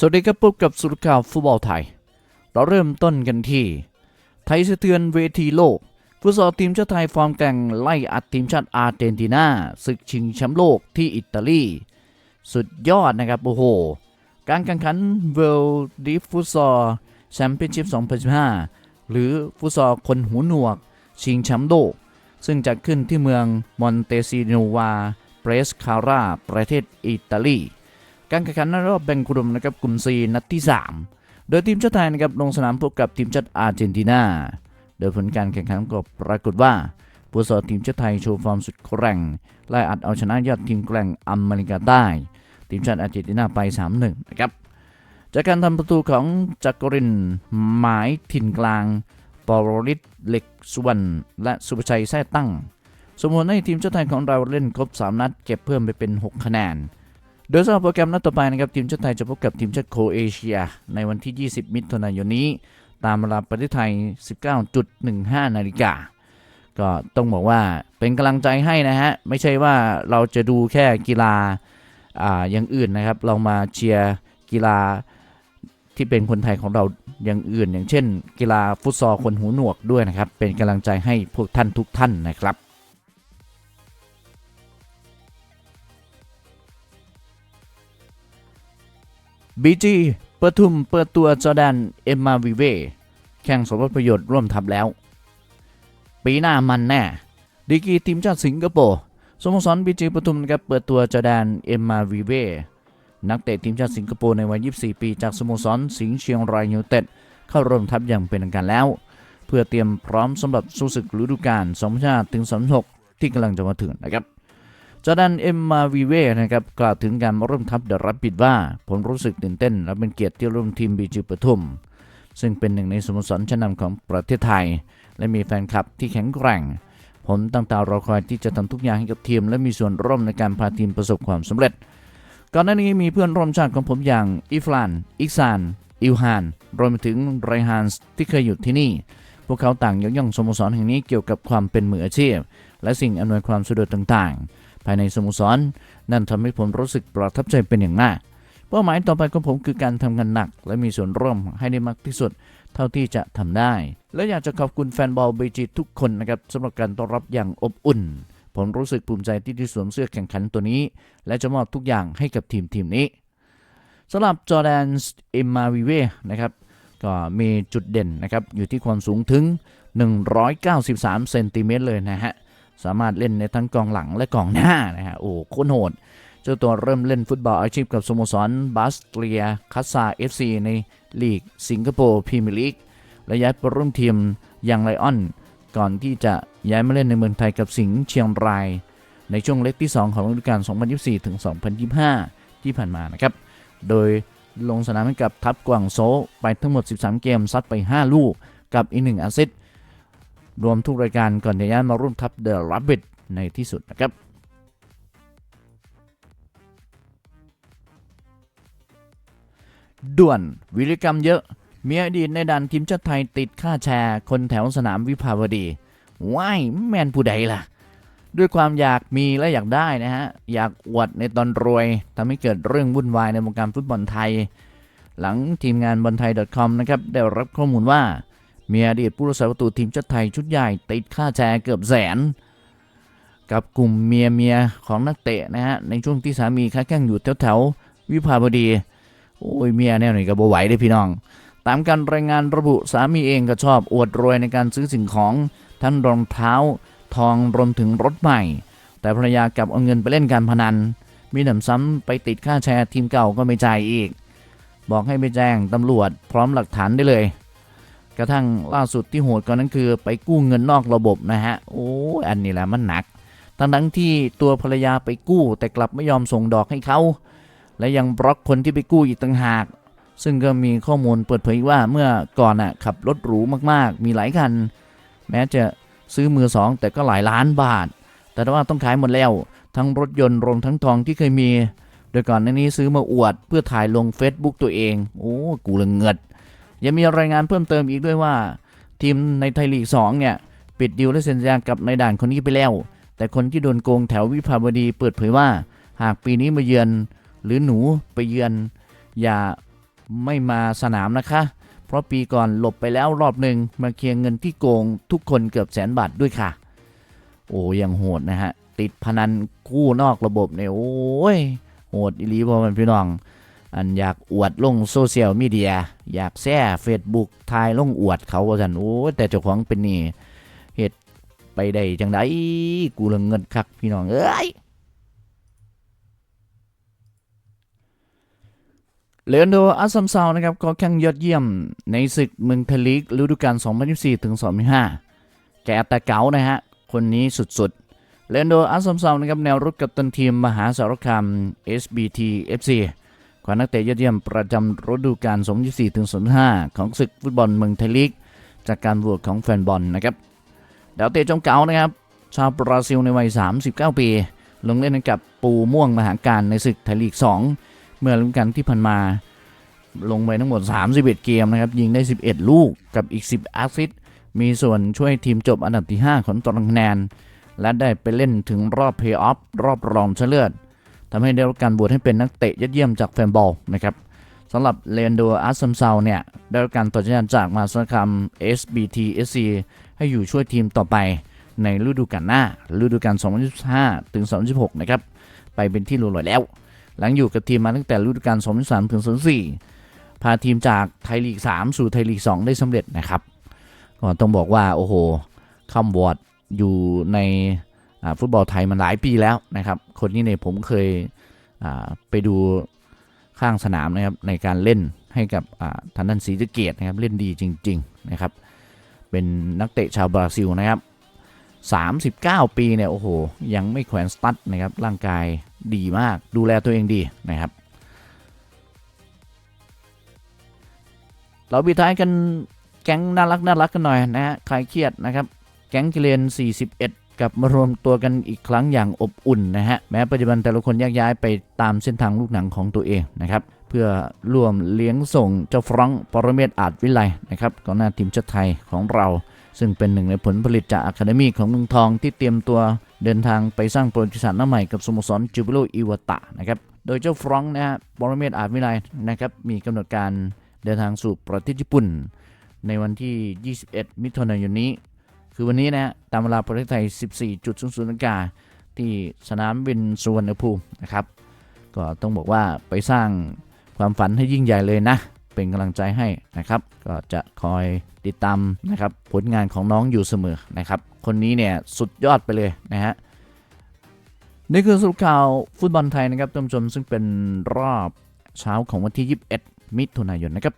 สวัสดีครับพบกับสุรข่าวฟุตบอลไทย เราเริ่มต้นกันที่ ไทยสะเทือนเวทีโลก ฟุตซอลทีมชาติไทยฟอร์มแกร่งไล่อัดทีมชาติอาร์เจนตินาศึกชิงแชมป์โลกที่อิตาลี สุดยอดนะครับ โอ้โห การแข่งขัน World d i f Futsal Championship 2015 หรือฟุตซอลคนหูหนวก ชิงแชมป์โลก ซึ่งจัดขึ้นที่เมืองมอนเตซิโนวาเปรสคาร่าประเทศอิตาลี การแข่งขันในรอบแบ่งกลุ่มนะครับกลุ่ม C นัดที่ 3 โดยทีมชาติไทยนะครับลงสนามพบกับทีมชาติอาร์เจนตินา โดยผลการแข่งขันก็ปรากฏว่าผู้สอทีมชาติไทยโชว์ฟอร์มสุดแกร่งไล่อัดเอาชนะยอดทีมแกร่งอเมริกาใต้ ทีมชาติอาร์เจนตินาไป 3-1 นะครับ จากการทำประตูของจักรินหมายถิ่นกลางปอรลิตเล็กสุวรรณและสุภชัยแท้ตั้ง สมมติให้ทีมชาติไทยของเราเล่นครบ 3 นัด เก็บเพิ่มไปเป็น 6 คะแนน โดยสำหรับโปรแกรมนัดต่อไปนะครับทีมชาติไทยจะพบกับทีมชาติโครเอเชีย ในวันที่ 20 มิถุนายนนี้ ตามเวลาประเทศไทย 19.15 นาฬิกาก็ต้องบอกว่าเป็นกำลังใจให้นะฮะ ไม่ใช่ว่าเราจะดูแค่กีฬาอ่าอย่างอื่นนะครับ เรามาเชียร์กีฬาที่เป็นคนไทยของเราอย่างอื่น อย่างเช่น กีฬาฟุตซอลคนหูหนวกด้วยนะครับ เป็นกำลังใจให้พวกท่านทุกท่านนะครับ บีจีเปิดทุมเปิดตัวจอแดนเอ็มมาวิเวแข่งสมรสประโยชน์ร่วมทัพแล้ว ปีหน้ามันแน่ ดีกีทีมชาติสิงคโปร์สโมสรบีจีปทุมนะครับเปิดตัวจอแดนเอ็มมาวิเวนักเตะทีมชาติสิงคโปร์ในวัย 24 ปีจากสโมสรสิงห์เชียงรายยูไนเต็ดเข้าร่วมทัพอย่างเป็นทางการแล้ว เพื่อเตรียมพร้อมสำหรับสู้ศึกฤดูกาล2005ถึง2 6ที่กำลังจะมาถึงนะครับ จอร์แดนเอ็มมาวีเวนะครับกล่าวถึงการมาร่วมทัพเดอะรับบิดว่า ผมรู้สึกตื่นเต้น และเป็นเกียรติที่ร่วมทีมบีจีปทุม ซึ่งเป็นหนึ่งในสโมสรชั้นนำของประเทศไทย และมีแฟนคลับที่แข็งแกร่ง ผมตั้งตารอคอยที่จะทำทุกอย่างให้กับทีม และมีส่วนร่วมในการพาทีมประสบความสำเร็จ ก่อนหน้านี้มีเพื่อนร่วมชาติของผมอย่างอิฟลานอิกซานอิลฮานรวมไปถึงไรฮานส์ที่เคยอยู่ที่นี่ พวกเขาต่างยกย่องสโมสรแห่งนี้เกี่ยวกับความเป็นมืออาชีพ และสิ่งอำนวยความสะดวกต่างๆายในสโมสรนั่นทำให้ผมรู้สึกประทับใจเป็นอย่างมาก เป้าหมายต่อไปของผมคือการทำงานหนัก และมีส่วนร่วมให้ได้มากที่สุด เท่าที่จะทำได้ และอยากจะขอบคุณแฟนบอลบีจีทุกคนนะครับสำหรับการต้อนรับอย่างอบอุ่น ผมรู้สึกภูมิใจที่ได้สวมเสื้อแข่งขันตัวนี้ และจะมอบทุกอย่างให้กับทีมทีมนี้สำหรับจอแดนเอมมาวิเวนะครับก็มีจุดเด่นนะครับอยู่ที่ความสูงถึง 193 เซนติเมตรเลยนะฮะ สามารถเล่นในทั้งกองหลังและกองหน้านะฮะโอ้โคตรโหด เจ้าตัวเริ่มเล่นฟุตบอลอาชีพกับสโมสรบาสเลียคัสซาเอฟซีในลีกสิงคโปร์พรีเมียร์ลีกและย้ายไปร่วมทีมยังไลออน ก่อนที่จะย้ายมาเล่นในเมืองไทยกับสิงห์เชียงราย ในช่วงเล็กที่ 2 ของฤดูกาล 2024 ถึง 2025 ที่ผ่านมานะครับ โดยลงสนามให้กับทัพกวางโซไปทั้งหมด 13 เกมซัดไป 5 ลูกกับอีกหนึ่งแอสซิสต์ รวมทุกรายการก่อนจะย้ายมาร่วมทัพเดอะรับบิดในที่สุดนะครับด่วนวิริกรรมเยอะ มีอดีตในดันทีมชาติไทยติดค่าแชร์ คนแถวสนามวิภาวดีว้ายแมนผู้ใดล่ะ ด้วยความอยากมีและอยากได้นะฮะ อยากอวดในตอนรวยทำให้เกิดเรื่องวุ่นวายในวงการฟุตบอลไทย หลังทีมงานบอลไทย .com นะครับ ได้รับข้อมูลว่า มีอดีตผู้รักษาประตูทีมชาติไทยชุดใหญ่ ติดค่าแชร์เกือบแสน กับกลุ่มเมียเมียของนักเตะนะฮะ ในช่วงที่สามีค้าแข่งอยู่แถวๆวิภาวดี โอ้ยเมียแนวไหนก็บ่ไหวเด้พี่น้อง ตามการรายงานระบุสามีเองก็ชอบอวดรวยในการซื้อสิ่งของทั้งรองเท้า ทองรวมถึงรถใหม่ แต่ภรรยากลับเอาเงินไปเล่นการพนัน มีหนำซ้ำไปติดค่าแชร์ทีมเก่าก็ไม่จ่ายอีก บอกให้ไปแจ้งตำรวจพร้อมหลักฐานได้เลย กระทั่งล่าสุดที่โหดกว่านั้นคือไปกู้เงินนอกระบบนะฮะ โอ้อันนี้แหละมันหนัก ทั้งทั้งที่ตัวภรรยาไปกู้แต่กลับไม่ยอมส่งดอกให้เขา และยังบล็อกคนที่ไปกู้อีกต่างหาก ซึ่งก็มีข้อมูลเปิดเผยว่าเมื่อก่อนน่ะขับรถหรูมากๆ มีหลายคัน แม้จะซื้อมือสองแต่ก็หลายล้านบาท แต่ว่าต้องขายหมดแล้ว ทั้งรถยนต์รวมทั้งทองที่เคยมี โดยก่อนหน้านี้ซื้อมาอวดเพื่อถ่ายลง Facebook ตัวเอง โอ้กูเลยเงิด ยังมีรายงานเพิ่มเติมอีกด้วยว่า ทีมในไทยลีก 2 เนี่ย ปิดดีลและเซ็นสัญญากับนายด่านคนนี้ไปแล้ว แต่คนที่โดนโกงแถววิภาวดีเปิดเผยว่า หากปีนี้มาเยือนหรือหนูไปเยือน อย่าไม่มาสนามนะคะ เพราะปีก่อนหลบไปแล้วรอบหนึ่งมาเคลียร์เงินที่โกงทุกคนเกือบแสนบาทด้วยค่ะ โอ้ยังโหดนะฮะติดพนันกู้นอกระบบเนี่ยโอ้ยโหดอีลีพอมันพี่น้อง อันอยากอวดลงโซเชียลมีเดีย อยากแซ่เฟซบุ๊กทายลงอวดเขาว่าสันโอ้แต่เจ้าของเป็นนี่เหตุไปได้จังไดกูเรื่องเงินคักพี่น้องเอ้ยเลโอนโดอาซัมซาวนะครับก็แข่งยอดเยี่ยมในศึกเมืองไทยลีกฤดูกาล 2024 ถึง 2025 แกต่เก๋านะฮะ คนนี้สุดๆเลโอนโดอาซัมซาวนะครับแนวรุกกับตันทีมมหาสารคาม SBT FC ขวานักเตะยอดเยี่ยมประจำฤดูกาล2024ถึง2025ของศึกฟุตบอลเมืองไทยลีก จากการโหวตของแฟนบอลนะครับดาวเตะจอมเก๋านะครับ ชาวบราซิลในวัย 39 ปี ลงเล่นให้กับปูม่วงมหาการในศึกไทยลีก 2 เมื่อฤดูกาลที่ผ่านมา ลงไปทั้งหมด 31 เกมนะครับ ยิงได้ 11 ลูกกับอีก 10 แอสซิสต์มีส่วนช่วยทีมจบอันดับที่ 5 ของตารางคะแนน และได้ไปเล่นถึงรอบเพลย์ออฟรอบรองชนะเลิศ ทำให้ได้รับการโหวตให้เป็นนักเตะยอดเยี่ยมจากแฟนบอลนะครับสำหรับเลนโดอาร์ซัมซาวเนี่ย ได้รับการต่อสัญญาจากมาสาคาม SBT SC ให้อยู่ช่วยทีมต่อไปในฤดูกาลหน้าฤดูกาล 2025 ถึง 2026 นะครับ ไปเป็นที่รู้ลอยแล้ว หลังอยู่กับทีมมาตั้งแต่ฤดูกาล 2023 ถึง 2024 พาทีมจากไทยลีก 3 สู่ไทยลีก 2 ได้สำเร็จนะครับก็ต้องบอกว่า โอ้โหคำวอดอยู่ใน ฟุตบอลไทยมันหลายปีแล้วนะครับ คนนี้เนี่ยผมเคยไปดูข้างสนามนะครับในการเล่นให้กับอ่าทันดันศรีสะเกดนะครับเล่นดีจริง ๆนะครับ เป็นนักเตะชาวบราซิลนะครับ 39 ปีเนี่ยโอ้โหยังไม่แขวนสตั๊ดนะครับร่างกายดีมากดูแลตัวเองดีนะครับ เราปิดท้ายกันแก๊งน่ารักน่ารักกันหน่อยนะฮะคลายเครียดนะครับ แก๊งกิเลน41 กลับมารวมตัวกันอีกครั้งอย่างอบอุ่นนะฮะแม้ปัจจุบันแต่ละคนแยกย้ายไปตามเส้นทางลูกหนังของตัวเองนะครับเพื่อร่วมเลี้ยงส่งเจ้าฟรังก์ปรเมศอาจวิไลนะครับกองหน้าทีมชาติไทยของเรา ซึ่งเป็นหนึ่งในผลผลิตจากอะคาเดมีของเมืองทองที่เตรียมตัวเดินทางไปสร้างประวัติศาสตร์หน้าใหม่กับสโมสรจูบิโลอิวตะนะครับโดยเจ้าฟรองก์นะฮะบรเมศอาจวิไลนะครับมีกำหนดการเดินทางสู่ประเทศญี่ปุ่น ในวันที่ 21 มิถุนายนนี้ คือวันนี้นะฮะตามเวลาประเทศไทย 14.00นาฬิกาที่สนามบินสุวรรณภูมินะครับ ก็ต้องบอกว่าไปสร้างความฝันให้ยิ่งใหญ่เลยนะ เป็นกำลังใจให้นะครับ ก็จะคอยติดตามนะครับผลงานของน้องอยู่เสมอนะครับ คนนี้เนี่ยสุดยอดไปเลยนะฮะนี่คือสรุปข่าวฟุตบอลไทยนะครับท่านผู้ชมซึ่งเป็นรอบเช้าของวันที่ 21 มิถุนายนนะครับ